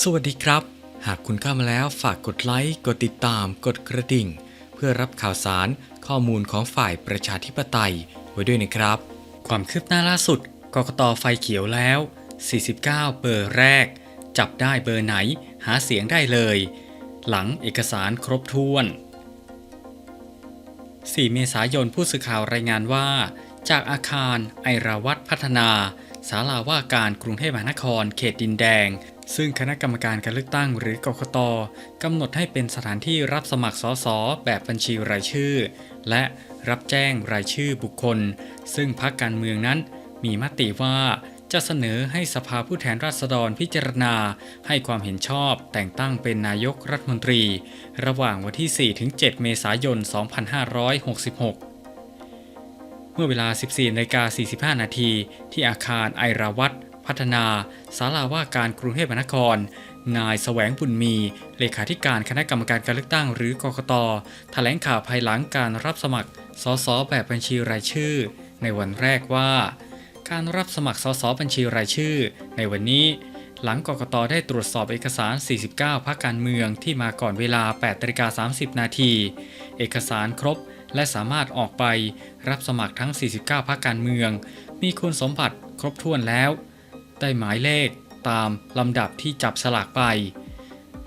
สวัสดีครับ หากคุณเข้ามาแล้วฝากกดไลค์กดติดตาม กดกระดิ่ง เพื่อรับข่าวสารข้อมูลของฝ่ายประชาธิปไตยไว้ด้วยนะครับ ความคืบหน้าล่าสุดกกตไฟเขียวแล้ว 49 เบอร์แรก จับได้เบอร์ไหนหาเสียงได้เลย หลังเอกสารครบถ้วน 4 เมษายนผู้สื่อข่าวรายงานว่า จากอาคารไอราวัตพัฒนาศาลาว่าการกรุงเทพมหานคร เขตดินแดง ซึ่งคณะกรรมการการเลือกตั้งหรือกกตกำหนดให้เป็นสถานที่รับสมัครสสแบบบัญชีรายชื่อ และรับแจ้งรายชื่อบุคคล ซึ่งพรรคการเมืองนั้นมีมติว่าจะเสนอให้สภาผู้แทนราษฎรพิจารณา ให้ความเห็นชอบแต่งตั้งเป็นนายกรัฐมนตรี ระหว่างวันที่ 4-7 เมษายน 2566เมื่อเวลา 14นาฬิกา45 นาทีที่อาคารไอราวัต พัฒนาศาลาว่าการกรุงเทพมหานคร นายแสวงบุญมี เลขาธิการคณะกรรมการการเลือกตั้งหรือกกตแถลงข่าวภายหลังการรับสมัครสสแบบบัญชีรายชื่อ ในวันแรกว่า การรับสมัครสสบัญชีรายชื่อ ในวันนี้ หลังกกตได้ตรวจสอบเอกสาร 49 พักการเมืองที่มาก่อนเวลา8นาฬิกา30 นาที เอกสารครบและสามารถออกไปรับสมัครทั้ง 49 พักการเมือง มีคุณสมบัติครบถ้วนแล้ว ได้หมายเลขตามลำดับที่จับสลากไป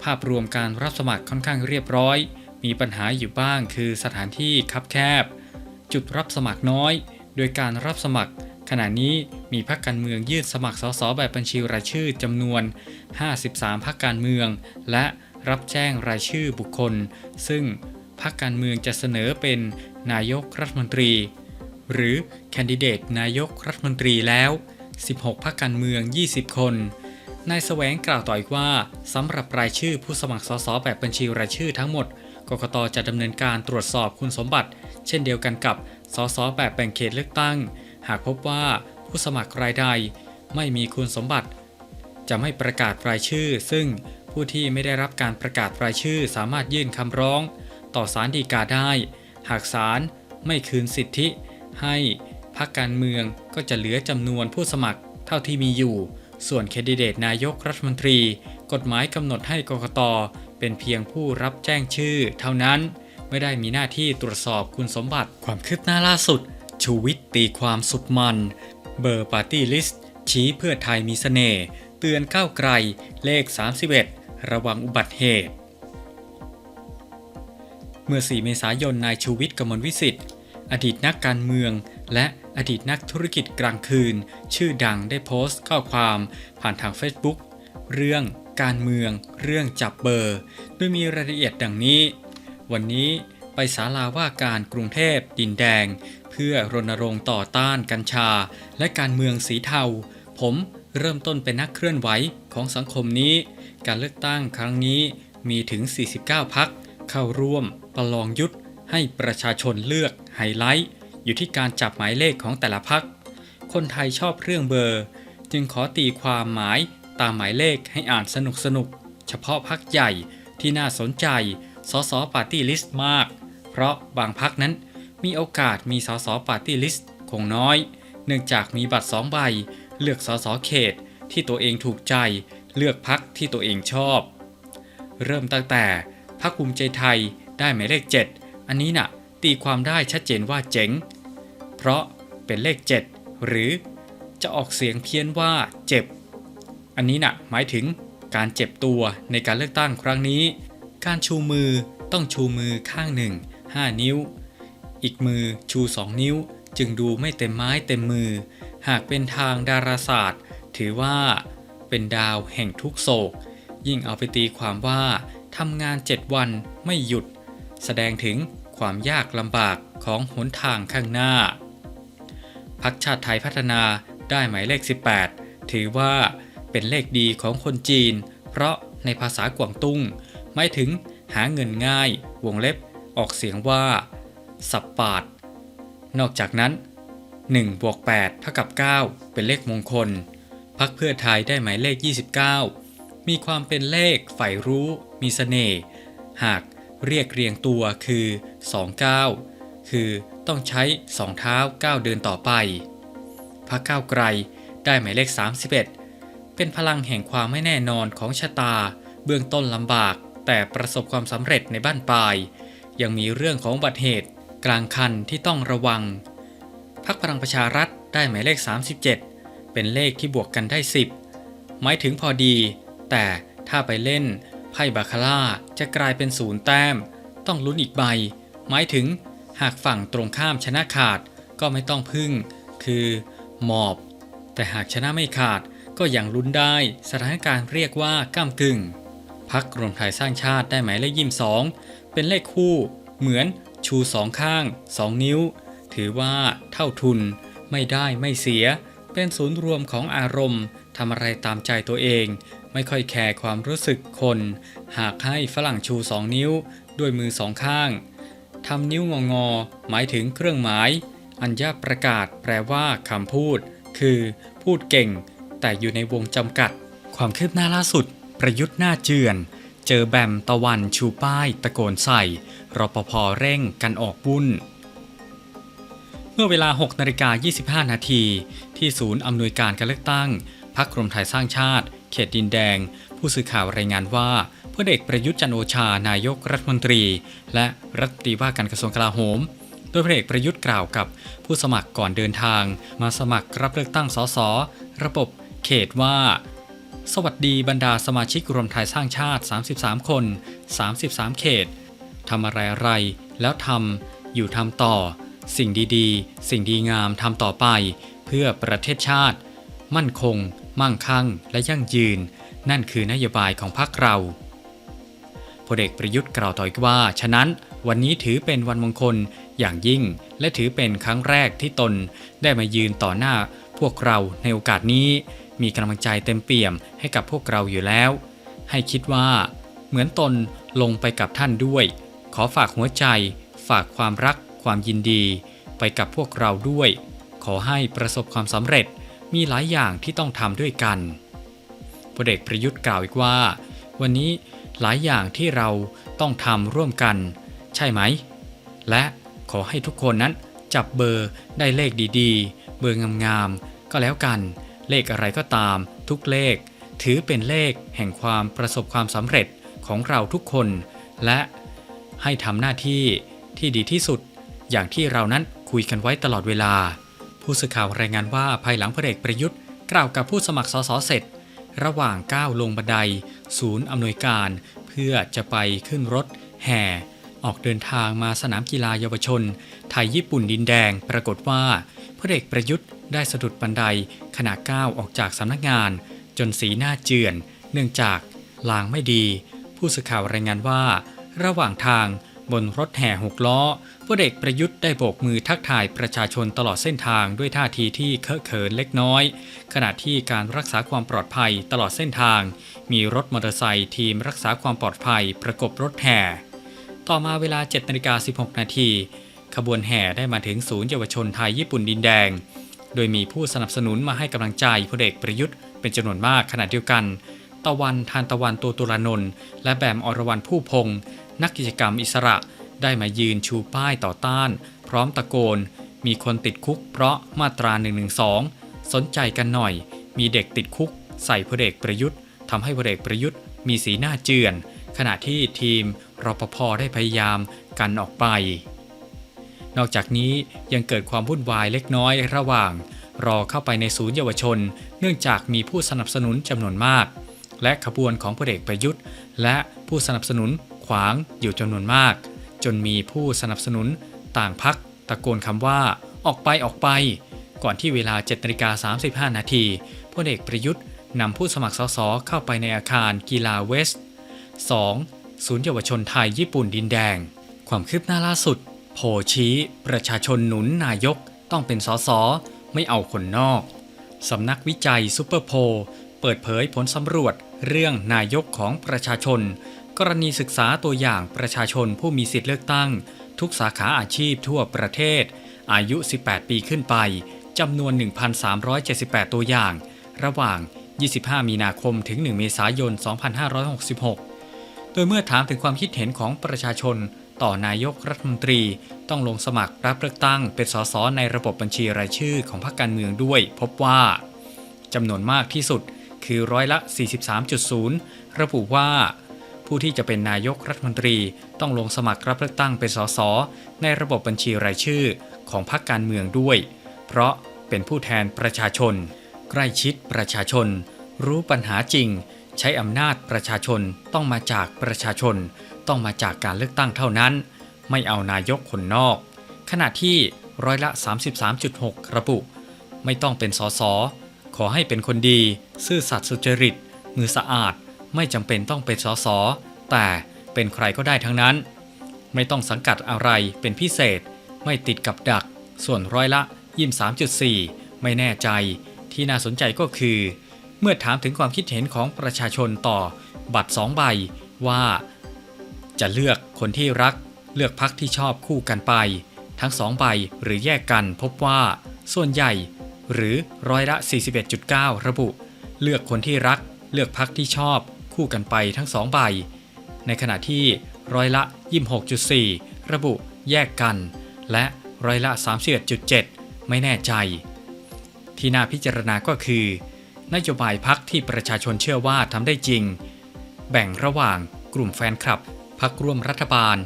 ภาพรวมการรับสมัครค่อนข้างเรียบร้อย มีปัญหาอยู่บ้างคือสถานที่คับแคบ จุดรับสมัครน้อย โดยการรับสมัคร ขณะนี้มีพรรคการเมืองยื่นสมัครสสแบบบัญชีรายชื่อจำนวน 53พรรคการเมือง และรับแจ้งรายชื่อบุคคล ซึ่งพรรคการเมืองจะเสนอเป็นนายกรัฐมนตรี หรือแคนดิเดตนายกรัฐมนตรีแล้ว 16 พรรคการเมือง 20 คน นายแสวงกล่าวต่ออีกว่าสำหรับรายชื่อผู้สมัครสสแบบบัญชีรายชื่อทั้งหมด กกตจะดำเนินการตรวจสอบคุณสมบัติ เช่นเดียวกันกับสสแบบแบ่งเขตเลือกตั้ง หากพบว่าผู้สมัครรายใดไม่มีคุณสมบัติ จะไม่ประกาศรายชื่อ ซึ่งผู้ที่ไม่ได้รับการประกาศรายชื่อสามารถยื่นคำร้อง ต่อศาลฎีกาได้ หากศาลไม่คืนสิทธิให้ พรรคการเมืองก็จะเหลือจำนวนผู้สมัครเท่าที่มีอยู่ ส่วนแคนดิเดตนายกรัฐมนตรี กฎหมายกำหนดให้กกตเป็นเพียงผู้รับแจ้งชื่อ เท่านั้น ไม่ได้มีหน้าที่ตรวจสอบคุณสมบัติความคืบหน้าล่าสุด ชูวิทย์ตีความสุดมัน เบอร์ปาร์ตี้ลิสต์ชี้เพื่อไทยมีเสน่ห์เตือนก้าวไกล เลข 31 ระวังอุบัติเหตุ เมื่อ 4 เมษายนนายชูวิทย์กมลวิสิทธิ์อดีตนักการเมืองและ อดีตนักธุรกิจกลางคืน ชื่อดังได้โพสต์ข้อความผ่านทาง Facebook เรื่องการเมือง เรื่องจับเบอร์ โดยมีรายละเอียดดังนี้ วันนี้ไปศาลาว่าการกรุงเทพดินแดง เพื่อรณรงค์ต่อต้านกัญชา และการเมืองสีเทา ผมเริ่มต้นเป็นนักเคลื่อนไหวของสังคมนี้ การเลือกตั้งครั้งนี้มีถึง 49 พักเข้าร่วมประลองยุทธให้ประชาชนเลือกไฮไลท์ อยู่ที่การจับหมายเลขของแต่ละพัก คนไทยชอบเรื่องเบอร์ จึงขอตีความหมายตามหมายเลขให้อ่านสนุกสนุกๆเฉพาะพักใหญ่ที่น่าสนใจสสปาร์ตี้ลิสต์มาก เพราะบางพักนั้นมีโอกาสมีสสปาร์ตี้ลิสต์คงน้อย เนื่องจากมีบัตรสองใบ เลือกสสเขตที่ตัวเองถูกใจ เลือกพักที่ตัวเองชอบ เริ่มตั้งแต่พักภูมิใจไทยได้หมายเลข 7 อันนี้น่ะตีความได้ชัดเจนว่าเจ๋ง ราะเป็นเลข 7 หรือจะออกเสียงเพี้ยนว่าเจ็บ อันนี้น่ะหมายถึงการเจ็บตัวในการเลือกตั้งครั้งนี้ การชูมือต้องชูมือข้างหนึ่ง 5 นิ้ว อีกมือชู 2 นิ้ว จึงดูไม่เต็มไม้เต็มมือ หากเป็นทางดาราศาสตร์ ถือว่าเป็นดาวแห่งทุกโศก ยิ่งเอาไปตีความว่าทำงาน 7 วันไม่หยุด แสดงถึงความยากลำบากของหนทางข้างหน้า พักชาติไทยพัฒนาได้หมายเลข 18 ถือว่าเป็นเลขดีของคนจีน เพราะในภาษากวางตุ้งหมายถึงหาเงินง่าย วงเล็บออกเสียงว่า สับปาด นอกจากนั้น1บวก8เท่ากับ 9 เป็นเลขมงคล พักเพื่อไทยได้หมายเลข 29 มีความเป็นเลขฝ่ายรู้มีเสน่ห์ หากเรียกเรียงตัวคือ 29 คือ ต้องใช้2เท้าก้าวเดินต่อไปพักก้าวไกลได้หมายเลข 31 เป็นพลังแห่งความไม่แน่นอนของชะตา เบื้องต้นลำบาก แต่ประสบความสำเร็จในบ้านปลาย ยังมีเรื่องของบัติเหตุกลางคันที่ต้องระวัง พักพลังประชารัฐได้หมายเลข 37 เป็นเลขที่บวกกันได้ 10 หมายถึงพอดี แต่ถ้าไปเล่นไพ่บาคาร่าจะกลายเป็นศูนย์แต้ม ต้องลุ้นอีกใบ หมายถึง หากฝั่งตรงข้ามชนะขาดก็ไม่ต้องพึ่ง คือหมอบ แต่หากชนะไม่ขาดก็ยังลุ้นได้สถานการณ์เรียกว่าก้ามกึ่งพักรวมไทยสร้างชาติได้หมายเลขยี่สองเป็นเลขคู่ เหมือนชูสองข้างสองนิ้ว ถือว่าเท่าทุน ไม่ได้ไม่เสีย เป็นศูนย์รวมของอารมณ์ทำอะไรตามใจตัวเอง ไม่ค่อยแคร์ความรู้สึกคน หากให้ฝรั่งชูสองนิ้ว ด้วยมือสองข้าง ทำนิ้วงองอ หมายถึงเครื่องหมาย อัญญาประกาศแปลว่าคำพูด คือพูดเก่ง แต่อยู่ในวงจำกัด ความคืบหน้าล่าสุด ประยุทธ์หน้าเจือน เจอแบมตะวันชูป้ายตะโกนใส่รปภเร่งกันออกบุ้นเมื่อเวลา 6นาฬิกา25 นาที ที่ศูนย์อำนวยการการเลือกตั้ง พักรวมไทยสร้างชาติ เขตดินแดง ผู้สื่อข่าวรายงานว่า พลเอกประยุทธ์จันโอชานายกรัฐมนตรี และรัฐมนตรีว่าการกระทรวงกลาโหม โดยพลเอกประยุทธ์กล่าวกับผู้สมัครก่อนเดินทาง มาสมัครรับเลือกตั้งสสระบบเขตว่า สวัสดีบรรดาสมาชิกรวมไทยสร้างชาติ 33 คน 33 เขตทำอะไรอะไร แล้วทำอยู่ทำต่อ สิ่งดีๆ สิ่งดีงามทำต่อไป เพื่อประเทศชาติ มั่นคง มั่งคั่ง และยั่งยืน นั่นคือนโยบายของพรรคเรา พลเอกประยุทธ์กล่าวต่ออีกว่า ฉะนั้นวันนี้ถือเป็นวันมงคลอย่างยิ่ง และถือเป็นครั้งแรกที่ตนได้มายืนต่อหน้าพวกเราในโอกาสนี้ มีกำลังใจเต็มเปี่ยมให้กับพวกเราอยู่แล้ว ให้คิดว่า เหมือนตนลงไปกับท่านด้วย ขอฝากหัวใจ ฝากความรัก ความยินดี ไปกับพวกเราด้วย ขอให้ประสบความสำเร็จมีหลายอย่างที่ต้องทำด้วยกันพลเอกประยุทธ์กล่าวอีกว่า วันนี้ หลายอย่างที่เราต้องทำร่วมกัน ใช่ไหม และขอให้ทุกคนนั้นจับเบอร์ได้เลขดีๆ เบอร์งามๆ ก็แล้วกัน เลขอะไรก็ตาม ทุกเลข ถือเป็นเลขแห่งความประสบความสำเร็จของเราทุกคน และให้ทำหน้าที่ที่ดีที่สุด อย่างที่เรานั้นคุยกันไว้ตลอดเวลา ผู้สื่อข่าวรายงานว่าภายหลังพลเอกประยุทธ์กล่าวกับผู้สมัครสสเสร็จ ระหว่างก้าวลงบันได ศูนย์อำนวยการ เพื่อจะไปขึ้นรถ แห่ ออกเดินทางมาสนามกีฬาเยาวชน ไทยญี่ปุ่นดินแดงปรากฏว่าพลเอกประยุทธ์ได้สะดุดบันไดขณะก้าวออกจากสำนักงาน จนสีหน้าเจือน เนื่องจากลางไม่ดี ผู้สื่อข่าวรายงานว่า ระหว่างทาง บนรถแห่หกล้อพลเอกประยุทธ์ได้โบกมือทักทายประชาชนตลอดเส้นทางด้วยท่าทีที่เคอะเขินเล็กน้อย ขณะที่การรักษาความปลอดภัยตลอดเส้นทาง มีรถมอเตอร์ไซค์ทีมรักษาความปลอดภัยประกบรถแห่ ต่อมาเวลา7นาฬิกา16 นาทีขบวนแห่ได้มาถึงศูนย์เยาวชนไทยญี่ปุ่นดินแดง โดยมีผู้สนับสนุนมาให้กำลังใจพลเอกประยุทธ์เป็นจำนวนมากขณะเดียวกัน ตะวันทานตะวันตัวตุลานนท์และแบมอรวรรณผู้พงศ์ นักกิจกรรมอิสระได้มายืนชูป้ายต่อต้าน พร้อมตะโกน มีคนติดคุกเพราะมาตรา 112 สนใจกันหน่อย มีเด็กติดคุก ใส่พลเอกประยุทธ์ทำให้พลเอกประยุทธ์ มีสีหน้าเจือน ขณะที่ทีมรปภได้พยายามกันออกไป นอกจากนี้ยังเกิดความวุ่นวายเล็กน้อยระหว่าง รอเข้าไปในศูนย์เยาวชน เนื่องจากมีผู้สนับสนุนจำนวนมาก และขบวนของพลเอกประยุทธ์ และผู้สนับสนุน ขวางอยู่จำนวนมาก จนมีผู้สนับสนุนต่างพักตะโกนคำว่าออกไปออกไป ก่อนที่เวลา7นาฬิกา35 นาทีพลเอกประยุทธ์นำผู้สมัครสสเข้าไปในอาคารกีฬาเวสต์ 2. ศูนย์เยาวชนไทยญี่ปุ่นดินแดง ความคืบหน้าล่าสุด โพชี้ ประชาชนหนุนนายกต้องเป็นสสไม่เอาคนนอก สำนักวิจัยซูเปอร์โพลเปิดเผยผลสำรวจเรื่องนายกของประชาชน กรณีศึกษาตัวอย่างประชาชนผู้มีสิทธิเลือกตั้ง ทุกสาขาอาชีพทั่วประเทศ อายุ 18 ปีขึ้นไปจำนวน 1,378 ตัวอย่าง ระหว่าง 25 มีนาคมถึง 1 เมษายน 2566 โดยเมื่อถามถึงความคิดเห็นของประชาชน ต่อนายกรัฐมนตรี ต้องลงสมัครรับเลือกตั้งเป็นสสในระบบบัญชีรายชื่อของพรรคการเมืองด้วย พบว่าจำนวนมากที่สุดคือร้อยละ 43.0 ระบุว่า ผู้ที่จะเป็นนายกรัฐมนตรีต้องลงสมัครรับเลือกตั้งเป็นสสในระบบบัญชีรายชื่อของพรรคการเมืองด้วย เพราะเป็นผู้แทนประชาชน ใกล้ชิดประชาชน รู้ปัญหาจริง ใช้อำนาจประชาชนต้องมาจากประชาชน ต้องมาจากการเลือกตั้งเท่านั้น ไม่เอานายกคนนอก ขณะที่ร้อยละ 33.6 ระบุ ไม่ต้องเป็นสสขอให้เป็นคนดี ซื่อสัตย์สุจริต มือสะอาด ไม่จำเป็นต้องเป็นสสแต่เป็นใครก็ได้ทั้งนั้น ไม่ต้องสังกัดอะไรเป็นพิเศษ ไม่ติดกับดัก ส่วนร้อยละ23.4ไม่แน่ใจ ที่น่าสนใจก็คือ เมื่อถามถึงความคิดเห็นของประชาชนต่อบัตรสองใบว่า จะเลือกคนที่รัก เลือกพักที่ชอบคู่กันไป ทั้งสองใบหรือแยกกันพบว่า ส่วนใหญ่หรือร้อยละ 41.9 ระบุ เลือกคนที่รัก เลือกพักที่ชอบ คู่กันไปทั้งสองใบ ในขณะที่ร้อยละ 26.4 ระบุแยกกัน และร้อยละ 31.7 ไม่แน่ใจ ที่น่าพิจารณาก็คือนโยบายพักที่ประชาชนเชื่อว่าทำได้จริง แบ่งระหว่างกลุ่มแฟนคลับพักร่วมรัฐบาล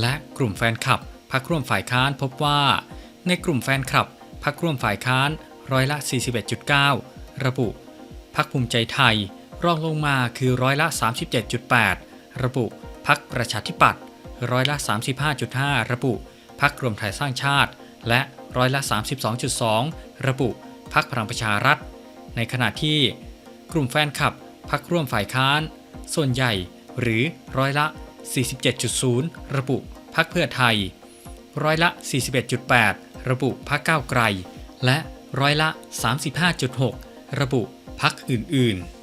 และกลุ่มแฟนคลับพักร่วมฝ่ายค้านพบว่า ในกลุ่มแฟนคลับพักร่วมฝ่ายค้านร้อยละ 41.9 ระบุพักภูมิใจไทย รองลงมาคือร้อยละ 37.8 ระบุพักประชาธิปัตย์ร้อยละ 35.5 ระบุพักรวมไทยสร้างชาติ และร้อยละ 32.2 ระบุพักพลังประชารัฐ ในขณะที่ กลุ่มแฟนคลับพักร่วมฝ่ายค้าน ส่วนใหญ่หรือร้อยละ 47.0 ระบุพักเพื่อไทย ร้อยละ 41.8 ระบุพักก้าวไกล และร้อยละ 35.6 ระบุพักอื่น ๆ